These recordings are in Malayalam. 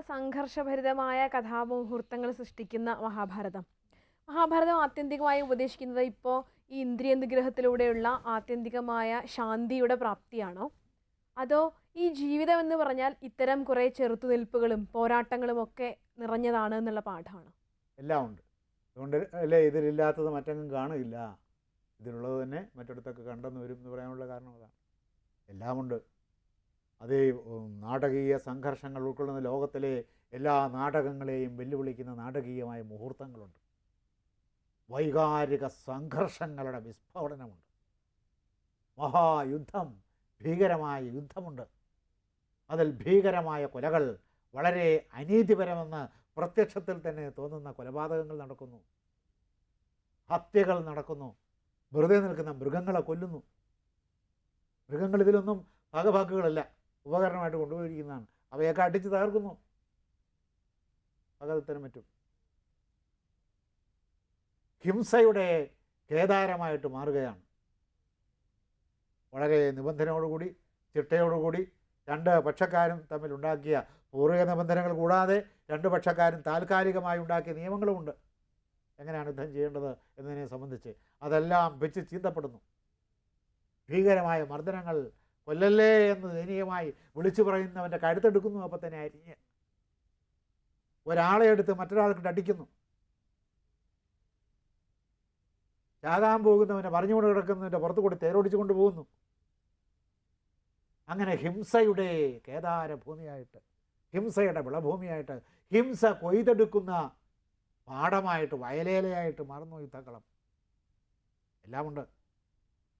സംഘർഷഭരിതമായ കഥാമുഹൂർത്തങ്ങൾ സൃഷ്ടിക്കുന്ന മഹാഭാരതം. മഹാഭാരതം ആത്യന്തികമായി ഉപദേശിക്കുന്നത് ഇപ്പോൾ ഈ ഇന്ദ്രിയ നിഗ്രഹത്തിലൂടെയുള്ള ആത്യന്തികമായ ശാന്തിയുടെ പ്രാപ്തിയാണോ? അതോ ഈ ജീവിതം എന്ന് പറഞ്ഞാൽ ഇത്തരം കുറേ ചെറുത്തുനിൽപ്പുകളും പോരാട്ടങ്ങളും ഒക്കെ നിറഞ്ഞതാണ് എന്നുള്ള പാഠമാണ്? എല്ലാം ഉണ്ട്. അതുകൊണ്ട് അല്ലേ ഇതിലില്ലാത്തത് മറ്റെങ്ങും കാണില്ല ഇതിലുള്ളത് തന്നെ മറ്റിടത്തൊക്കെ കണ്ടെന്ന് വരും എന്ന് പറയാനുള്ള കാരണം അതാണ്. എല്ലാമുണ്ട് അതേ നാടകീയ സംഘർഷങ്ങൾ ഉൾക്കൊള്ളുന്ന ലോകത്തിലെ എല്ലാ നാടകങ്ങളെയും വെല്ലുവിളിക്കുന്ന നാടകീയമായ മുഹൂർത്തങ്ങളുണ്ട്. വൈകാരിക സംഘർഷങ്ങളുടെ വിസ്ഫോടനമുണ്ട്. മഹായുദ്ധം ഭീകരമായ യുദ്ധമുണ്ട്. അതിൽ ഭീകരമായ കൊലകൾ വളരെ അനീതിപരമെന്ന് പ്രത്യക്ഷത്തിൽ തന്നെ തോന്നുന്ന കൊലപാതകങ്ങൾ നടക്കുന്നു. ഹത്യകൾ നടക്കുന്നു. വെറുതെ നിൽക്കുന്ന മൃഗങ്ങളെ കൊല്ലുന്നു. മൃഗങ്ങൾ ഇതിലൊന്നും ഭാഗഭാക്കുകളല്ല. ഉപകരണമായിട്ട് കൊണ്ടുപോയിരിക്കുന്നതാണ്. അവയൊക്കെ അടിച്ച് തകർക്കുന്നു. ഭഗവത്തനും മറ്റും ഹിംസയുടെ കേദാരമായിട്ട് മാറുകയാണ്. വളരെ നിബന്ധനയോടുകൂടി ചിട്ടയോടുകൂടി രണ്ട് പക്ഷക്കാരും തമ്മിലുണ്ടാക്കിയ പൂർവിക നിബന്ധനകൾ കൂടാതെ രണ്ട് പക്ഷക്കാരും താൽക്കാലികമായി ഉണ്ടാക്കിയ നിയമങ്ങളുമുണ്ട് എങ്ങനെയാണ് യുദ്ധം ചെയ്യേണ്ടത് എന്നതിനെ സംബന്ധിച്ച് അതെല്ലാം വെച്ച് ചീന്തപ്പെടുന്നു. ഭീകരമായ മർദ്ദനങ്ങൾ കൊല്ലല്ലേ എന്ന് ദയനീയമായി വിളിച്ചു പറയുന്നവന്റെ കഴുത്തെടുക്കുന്നു അപ്പം തന്നെ അരിഞ്ഞ്. ഒരാളെ എടുത്ത് മറ്റൊരാൾക്ക് അടിക്കുന്നു ചാകാൻ പോകുന്നവനെ പറഞ്ഞുകൊണ്ട് കിടക്കുന്നവന്റെ പുറത്തു കൂടി തേരോടിച്ചു കൊണ്ടുപോകുന്നു അങ്ങനെ ഹിംസയുടെ കേദാര ഭൂമിയായിട്ട് ഹിംസയുടെ വിളഭൂമിയായിട്ട് ഹിംസ കൊയ്തെടുക്കുന്ന പാടമായിട്ട് വയലേലയായിട്ട് മാറുന്നു യുദ്ധക്കളം എല്ലാമുണ്ട്.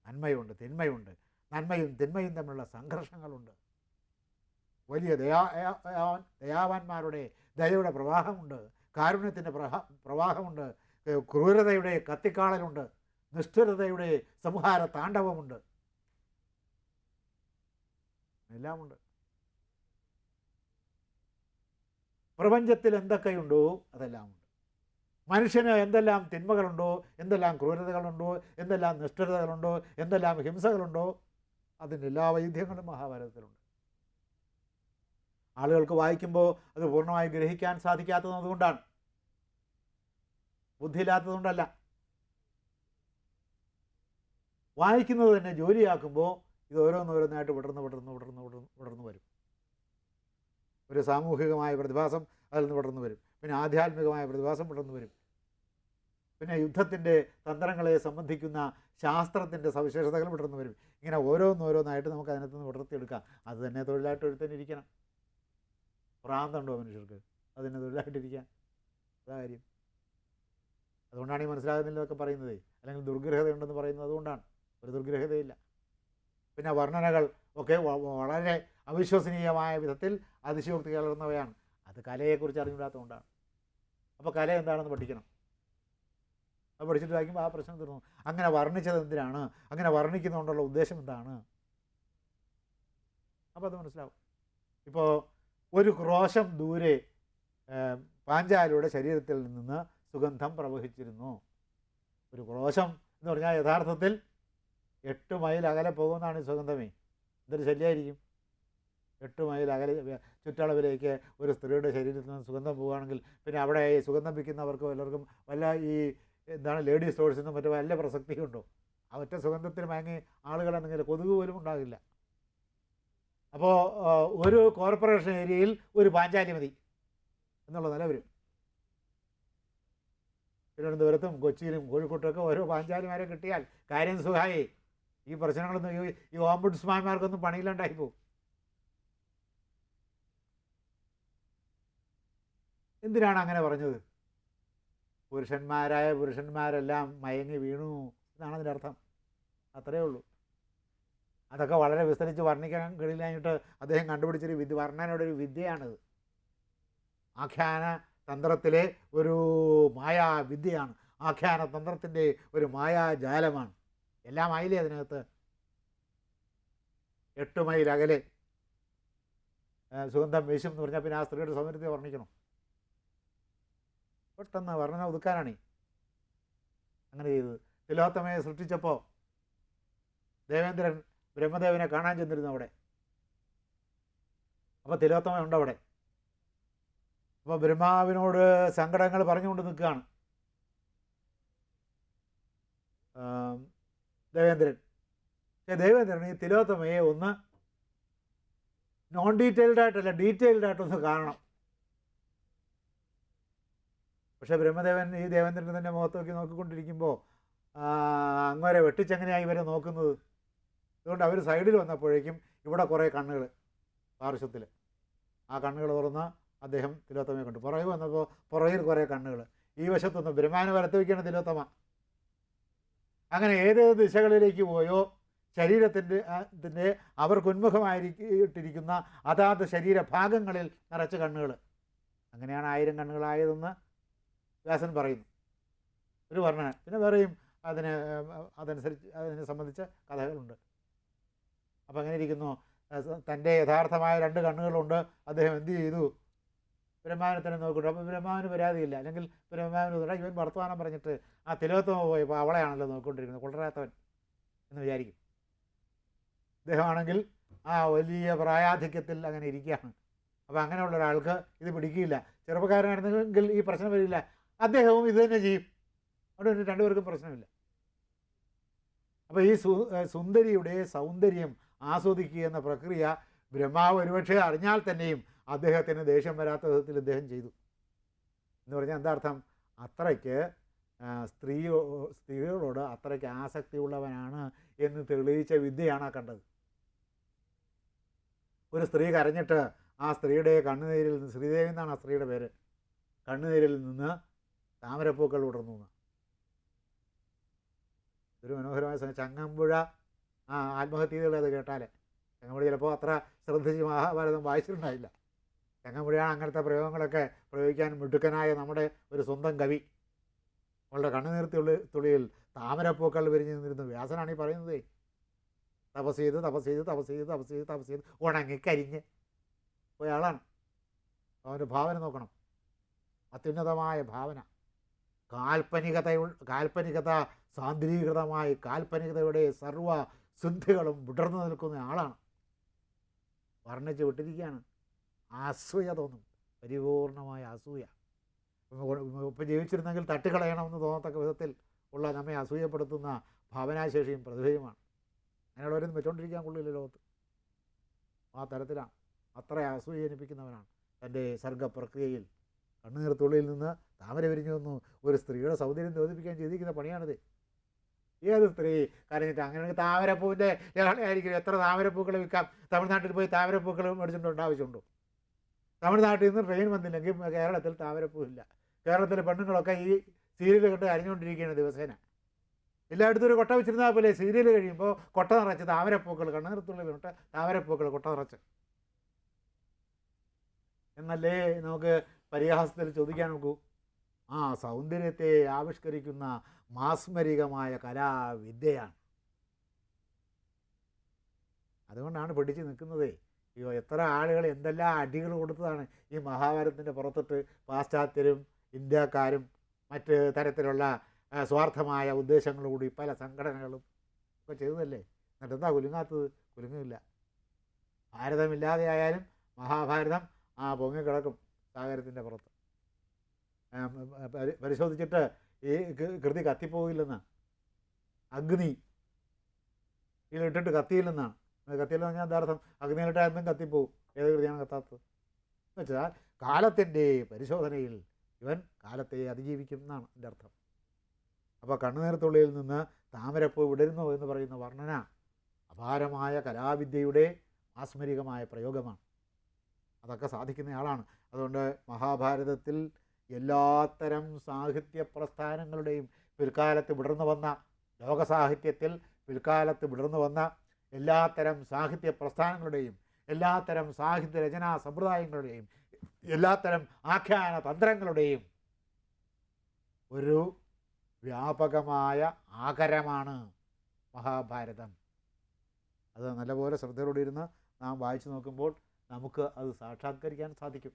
നന്മയുണ്ട് തിന്മയുണ്ട്. നന്മയും തിന്മയും തമ്മിലുള്ള സംഘർഷങ്ങളുണ്ട്. വലിയ ദയാ ദയാ- ദയാവാന്മാരുടെ ദയയുടെ പ്രവാഹമുണ്ട്. കാരുണ്യത്തിന്റെ പ്രവാഹമുണ്ട്. ക്രൂരതയുടെ കത്തിക്കാളലുണ്ട്. നിഷ്ഠുരതയുടെ സംഹാര താണ്ഡവമുണ്ട്. എല്ലാമുണ്ട്. പ്രപഞ്ചത്തിൽ എന്തൊക്കെയുണ്ടോ അതെല്ലാം ഉണ്ട് മനുഷ്യന് എന്തെല്ലാം തിന്മകളുണ്ടോ എന്തെല്ലാം ക്രൂരതകളുണ്ടോ എന്തെല്ലാം നിഷ്ഠുരതകളുണ്ടോ എന്തെല്ലാം ഹിംസകളുണ്ടോ അതിന്റെ എല്ലാ വൈദ്യങ്ങളും മഹാഭാരതത്തിലുണ്ട്. ആളുകൾക്ക് വായിക്കുമ്പോൾ അത് പൂർണമായി ഗ്രഹിക്കാൻ സാധിക്കാത്തതുകൊണ്ടാണ് ബുദ്ധിയില്ലാത്തതുകൊണ്ടല്ല. വായിക്കുന്നത് തന്നെ ജോലിയാക്കുമ്പോൾ ഇത് ഓരോന്നോരോന്നായിട്ട് വിടർന്ന് വിടർന്ന് വിടർന്ന് വിടർന്ന് വിടർന്ന് വരും. ഒരു സാമൂഹികമായ പ്രതിഭാസം അതിൽ നിന്ന് വിടർന്ന് വരും. പിന്നെ ആധ്യാത്മികമായ പ്രതിഭാസം വിടർന്ന് വരും. പിന്നെ യുദ്ധത്തിന്റെ തന്ത്രങ്ങളെ സംബന്ധിക്കുന്ന ശാസ്ത്രത്തിന്റെ സവിശേഷതകൾ വിടർന്ന് വരും. ഇങ്ങനെ ഓരോന്നോരോന്നായിട്ട് നമുക്ക് അതിനകത്ത് നിന്ന് വിടർത്തിയെടുക്കാം. അത് തന്നെ തൊഴിലായിട്ട് ഒരുത്തന്നെ ഇരിക്കണം പ്രാന്തമുണ്ടോ മനുഷ്യർക്ക് അതിനെ തൊഴിലായിട്ടിരിക്കാൻ. അതാ കാര്യം. അതുകൊണ്ടാണ് ഈ മനസ്സിലാകുന്നില്ലതൊക്കെ പറയുന്നത്. അല്ലെങ്കിൽ ദുർഗ്രഹതയുണ്ടെന്ന് പറയുന്നത് അതുകൊണ്ടാണ്. ഒരു ദുർഗ്രഹതയില്ല. പിന്നെ വർണനകൾ ഒക്കെ വളരെ അവിശ്വസനീയമായ വിധത്തിൽ അതിശയോക്തി കലർന്നവയാണ്. അത് കലയെക്കുറിച്ച് അറിഞ്ഞില്ലാത്തതുകൊണ്ടാണ് അപ്പോൾ കല എന്താണെന്ന് പഠിക്കണം. അത് പഠിച്ചിട്ട് വായിക്കുമ്പോൾ ആ പ്രശ്നം തീർന്നു. അങ്ങനെ വർണിച്ചത് എന്തിനാണ്? അങ്ങനെ വർണിക്കുന്നതുകൊണ്ടുള്ള ഉദ്ദേശം എന്താണ്? അപ്പോൾ അത് മനസ്സിലാവും. ഇപ്പോൾ ഒരു ക്രോശം ദൂരെ പാഞ്ചാലിയുടെ ശരീരത്തിൽ നിന്ന് സുഗന്ധം പ്രവഹിച്ചിരുന്നു. ഒരു ക്രോശം എന്ന് പറഞ്ഞാൽ യഥാർത്ഥത്തിൽ എട്ട് മൈൽ അകലെ പോകുന്നതാണ് ഈ സുഗന്ധമേ. ഇതൊരു ശല്യമായിരിക്കും എട്ട് മൈൽ അകലെ ചുറ്റളവിലേക്ക് ഒരു സ്ത്രീയുടെ ശരീരത്തിൽ നിന്ന് സുഗന്ധം പോവുകയാണെങ്കിൽ പിന്നെ അവിടെ ഈ സുഗന്ധം വിൽക്കുന്നവർക്ക് എല്ലാവർക്കും വല്ല ഈ എന്താണ് ലേഡീസ് നിന്നും മറ്റു വല്ല പ്രസക്തിയുണ്ടോ ആ ഒറ്റ സുഗന്ധത്തിന് വാങ്ങി ആളുകളാണെങ്കിൽ കൊതുക് പോലും ഉണ്ടാകില്ല. അപ്പോൾ ഒരു കോർപ്പറേഷൻ ഏരിയയിൽ ഒരു പാഞ്ചാലി മതി എന്നുള്ള നില വരും തിരുവനന്തപുരത്തും കൊച്ചിയിലും കോഴിക്കോട്ടുമൊക്കെ ഓരോ പാഞ്ചാലിമാരെ കിട്ടിയാൽ കാര്യം സുഖമായി ഈ പ്രശ്നങ്ങളൊന്നും ഈ ഈ ഓംബുഡ്സ്മാൻമാർക്കൊന്നും പണിയിലുണ്ടായി പോകും എന്തിനാണ് അങ്ങനെ പറഞ്ഞത്? പുരുഷന്മാരായ പുരുഷന്മാരെല്ലാം മയങ്ങി വീണു എന്നാണ് അതിന്റെ അർത്ഥം. അത്രയേ ഉള്ളൂ. അതൊക്കെ വളരെ വിസ്തരിച്ച് വർണിക്കാൻ കഴിയില്ലാഞ്ഞിട്ട് അദ്ദേഹം കണ്ടുപിടിച്ചൊരു വിദ്യ വർണനയുടെ ഒരു വിദ്യയാണിത്. ആഖ്യാന തന്ത്രത്തിലെ ഒരു മായാ വിദ്യയാണ്. ആഖ്യാന തന്ത്രത്തിന്റെ ഒരു മായാജാലമാണ് എല്ലാം ആയില്ലേ അതിനകത്ത്? എട്ട് മൈൽ അകലെ. സുഗന്ധം വീശും എന്ന് പറഞ്ഞാൽ പിന്നെ ആ സ്ത്രീയുടെ സൗന്ദര്യത്തെ വർണിക്കണം. പെട്ടെന്ന് വർണന ഒതുക്കാനാണ്. അങ്ങനെ ചെയ്തത്. തിലോത്തമയെ സൃഷ്ടിച്ചപ്പോൾ ദേവേന്ദ്രൻ ബ്രഹ്മദേവനെ കാണാൻ ചെന്നിരുന്നു അവിടെ. അപ്പോൾ തിലോത്തമ ഉണ്ട് അവിടെ. അപ്പോൾ ബ്രഹ്മാവിനോട് സങ്കടങ്ങൾ പറഞ്ഞുകൊണ്ട് നിൽക്കുകയാണ്. ദേവേന്ദ്രൻ. ദേവേന്ദ്രൻ ഈ തിലോത്തമയെ ഒന്ന് നോൺ ഡീറ്റെയിൽഡ് ആയിട്ടല്ല ഡീറ്റെയിൽഡ് ആയിട്ടൊന്ന് കാണണം. പക്ഷേ ബ്രഹ്മദേവൻ ഈ ദേവേന്ദ്രൻ തന്നെ മുഖത്ത് നോക്കി നോക്കിക്കൊണ്ടിരിക്കുമ്പോൾ അങ്ങോരെ വെട്ടിച്ചെങ്ങനെയാണ് ഇവരെ നോക്കുന്നത്? അതുകൊണ്ട് അവർ സൈഡിൽ വന്നപ്പോഴേക്കും ഇവിടെ കുറേ കണ്ണുകൾ പാർശ്വത്തിൽ ആ കണ്ണുകൾ തുറന്ന് അദ്ദേഹം തിലോത്തമയെ കണ്ടു. പുറകിൽ വന്നപ്പോൾ പുറകിൽ കുറേ കണ്ണുകൾ ഈ വശത്തൊന്ന് ബ്രഹ്മാനെ വരത്ത് വയ്ക്കുകയാണ് തിലോത്തമ. അങ്ങനെ ഏതേത് ദിശകളിലേക്ക് പോയോ ശരീരത്തിന്റെ ത്തിന്റെ അവർക്ക് ഉന്മുഖമായിരിട്ടിരിക്കുന്ന അതാത് ശരീരഭാഗങ്ങളിൽ നിറച്ച് കണ്ണുകൾ അങ്ങനെയാണ് ആയിരം കണ്ണുകളായതെന്ന് വ്യാസൻ പറയുന്നു. ഒരു വർണന. പിന്നെ വേറെയും അതിന് അതനുസരിച്ച് അതിനെ സംബന്ധിച്ച കഥകളുണ്ട്. അപ്പോൾ അങ്ങനെ ഇരിക്കുന്നു. തന്റെ യഥാർത്ഥമായ രണ്ട് കണ്ണുകളുണ്ട്. അദ്ദേഹം എന്ത് ചെയ്തു? ബ്രഹ്മാവിനെ തന്നെ നോക്കിയിട്ട്. അപ്പോൾ ബ്രഹ്മാവിന് പരാതിയില്ല. അല്ലെങ്കിൽ ബ്രഹ്മാവിന് ഇവൻ വർത്തമാനം പറഞ്ഞിട്ട് ആ തിലോത്തമ പോയപ്പോൾ അവളെയാണല്ലോ നോക്കിക്കൊണ്ടിരിക്കുന്നത്. കൊള്ളരാത്തവൻ. എന്ന് വിചാരിക്കും. അദ്ദേഹമാണെങ്കിൽ ആ വലിയ പ്രായാധിക്യത്തിൽ അങ്ങനെ ഇരിക്കുകയാണ്. അപ്പോൾ അങ്ങനെയുള്ള ഒരാൾക്ക് ഇത് പിടിക്കില്ല. ചെറുപ്പക്കാരനായിരുന്നെങ്കിൽ ഈ പ്രശ്നം വരില്ല. അദ്ദേഹവും ഇത് തന്നെ ചെയ്യും. അവിടെ ഒരു രണ്ടുപേർക്കും പ്രശ്നമില്ല. അപ്പോൾ ഈ സുന്ദരിയുടെ സൗന്ദര്യം ആസ്വദിക്കുക എന്ന പ്രക്രിയ ബ്രഹ്മാവ് ഒരുപക്ഷെ അറിഞ്ഞാൽ തന്നെയും അദ്ദേഹത്തിന് ദേഷ്യം വരാത്ത വിധത്തിൽ അദ്ദേഹം ചെയ്തു. എന്ന് പറഞ്ഞാൽ എന്താ അർത്ഥം? അത്രയ്ക്ക് സ്ത്രീയോ സ്ത്രീ സ്ത്രീകളോട് അത്രയ്ക്ക് ആസക്തി ഉള്ളവനാണ് എന്ന് തെളിയിച്ച വിദ്യയാണ് ആ കണ്ടത്. ഒരു സ്ത്രീ കരഞ്ഞിട്ട് ആ സ്ത്രീയുടെ കണ്ണുനീരിൽ നിന്ന് ശ്രീദേവി എന്നാണ് ആ സ്ത്രീയുടെ പേര്. കണ്ണുനീരിൽ നിന്ന് താമരപ്പൂക്കൾ ഉടർന്നു. ഒരു മനോഹരമായ സമയം ചങ്ങമ്പുഴ ആ ആത്മഹത്യകൾ അത് കേട്ടാൽ ചങ്ങമ്പുഴ ചിലപ്പോൾ അത്ര ശ്രദ്ധിച്ച് മഹാഭാരതം വായിച്ചിട്ടുണ്ടായില്ല. ചങ്ങമ്പുഴയാണ് അങ്ങനത്തെ പ്രയോഗങ്ങളൊക്കെ പ്രയോഗിക്കാൻ മിടുക്കനായ നമ്മുടെ ഒരു സ്വന്തം കവി. അവളുടെ കണ്ണുനീർ തുള്ളി തുള്ളിയിൽ താമരപ്പൂക്കൾ വിരിഞ്ഞ് നിന്നിരുന്നു. വ്യാസനാണ് ഈ പറയുന്നത്. തപസ് ചെയ്ത് തപസ് ചെയ്ത് തപസ് ചെയ്ത് തപസ് ചെയ്ത് തപസ് ചെയ്ത് ഉണങ്ങി കരിഞ്ഞ് പോയ ആളാണ്. അവന്റെ ഭാവന നോക്കണം. അത്യുന്നതമായ ഭാവന. കാൽപ്പനികത കാൽപ്പനികത സാന്ദ്രീകൃതമായി കാൽപ്പനികതയുടെ സർവ സിദ്ധികളും വിടർന്നു നിൽക്കുന്ന ആളാണ്. വർണിച്ച് വിട്ടിരിക്കുകയാണ്. അസൂയ തോന്നും. പരിപൂർണമായ അസൂയ. ഇപ്പം ജീവിച്ചിരുന്നെങ്കിൽ തട്ടിക്കളയണമെന്ന് തോന്നത്തക്ക വിധത്തിൽ ഉള്ള നമ്മെ അസൂയപ്പെടുത്തുന്ന ഭാവനാശേഷിയും പ്രതിഭയുമാണ്. അങ്ങനെയുള്ളവരൊന്നും വെച്ചോണ്ടിരിക്കാൻ കൊള്ളില്ല ലോകത്ത്. ആ തരത്തിലാണ്. അത്ര അസൂയ ജനിപ്പിക്കുന്നവനാണ് തന്റെ സർഗപ്രക്രിയയിൽ കണ്ണുനീർ തുള്ളിയിൽ നിന്ന് താമര വിരിഞ്ഞു ഒരു സ്ത്രീയുടെ സൗന്ദര്യം തോന്നിപ്പിക്കാൻ ചെയ്തിരിക്കുന്ന പണിയാണിത്. ഏത് സ്ത്രീ? കരഞ്ഞിട്ട് അങ്ങനെ താമരപ്പൂവിന്റെ ലഹളയായിരിക്കും എത്ര താമരപ്പൂക്കൾ വിൽക്കാം? തമിഴ്നാട്ടിൽ പോയി താമരപ്പൂക്കൾ മേടിച്ചിട്ടുണ്ട് ആവശ്യമുണ്ടോ? തമിഴ്നാട്ടിൽ നിന്ന് ട്രെയിൻ വന്നില്ലെങ്കിൽ കേരളത്തിൽ താമരപ്പൂവില്ല കേരളത്തിലെ പെണ്ണുങ്ങളൊക്കെ ഈ സീരിയൽ കണ്ട് അരിഞ്ഞുകൊണ്ടിരിക്കുകയാണ് ദിവസേന. എല്ലായിടത്തും ഒരു കൊട്ട വെച്ചിരുന്നാൽ പോലെ സീരിയൽ കഴിയുമ്പോൾ കൊട്ട നിറച്ച് താമരപ്പൂക്കൾ കണ്ണുനിർത്തുള്ളിൽ വിട്ട് താമരപ്പൂക്കൾ കൊട്ട നിറച്ച്. എന്നല്ലേ നമുക്ക് പരിഹാസത്തിൽ ചോദിക്കാൻ നോക്കൂ. ആ സൗന്ദര്യത്തെ ആവിഷ്കരിക്കുന്ന മാസ്മരികമായ കലാവിദ്യയാണ്. അതുകൊണ്ടാണ് പിടിച്ച് നിൽക്കുന്നത്. അയ്യോ എത്ര ആളുകൾ എന്തെല്ലാം അടികൾ കൊടുത്തതാണ് ഈ മഹാഭാരതത്തിന്റെ പുറത്തിട്ട് പാശ്ചാത്യരും ഇന്ത്യക്കാരും മറ്റ് തരത്തിലുള്ള സ്വാർത്ഥമായ ഉദ്ദേശങ്ങളോടുകൂടി പല സംഘടനകളും ഒക്കെ ചെയ്തതല്ലേ? എന്നിട്ട് എന്താ കുലുങ്ങാത്തത്? കുലുങ്ങില്ല ഭാരതമില്ലാതെ ആയാലും മഹാഭാരതം ആ പൊങ്ങിക്കിടക്കും സാഗരത്തിന്റെ പുറത്ത്. പരിശോധിച്ചിട്ട് ഈ കൃതി കത്തിപ്പോകില്ലെന്നാണ് അഗ്നി. ഇതിലിട്ടിട്ട് കത്തിയില്ലെന്നാണ്. അത് കത്തിയില്ലെന്ന് പറഞ്ഞാൽ എന്താർത്ഥം അർത്ഥം? അഗ്നിയിലിട്ട് എന്തും കത്തിപ്പോവും. ഏത് കൃതിയാണ് കത്താത്തത്? എന്ന് വെച്ചാൽ കാലത്തിന്റെ പരിശോധനയിൽ ഇവൻ കാലത്തെ അതിജീവിക്കും എന്നാണ് എന്റെ അർത്ഥം. അപ്പോൾ കണ്ണുനീർത്തുള്ളിയിൽ നിന്ന് താമരപ്പൂ വിടരുന്നു എന്ന് പറയുന്ന വർണന അപാരമായ കലാവിദ്യയുടെ ആസ്മരികമായ പ്രയോഗമാണ്. അതൊക്കെ സാധിക്കുന്നയാളാണ് അതുകൊണ്ട് മഹാഭാരതത്തിൽ എല്ലാത്തരം സാഹിത്യ പ്രസ്ഥാനങ്ങളുടെയും പിൽക്കാലത്ത് വിടർന്നു വന്ന ലോകസാഹിത്യത്തിൽ പിൽക്കാലത്ത് വിടർന്നു വന്ന എല്ലാത്തരം സാഹിത്യ പ്രസ്ഥാനങ്ങളുടെയും എല്ലാത്തരം സാഹിത്യ രചനാ സമ്പ്രദായങ്ങളുടെയും എല്ലാത്തരം ആഖ്യാന തന്ത്രങ്ങളുടെയും ഒരു വ്യാപകമായ ആകരമാണ് മഹാഭാരതം. അത് നല്ലപോലെ ശ്രദ്ധയോടെ ഇരുന്ന് നാം വായിച്ചു നോക്കുമ്പോൾ നമുക്ക് അത് സാക്ഷാത്കരിക്കാൻ സാധിക്കും.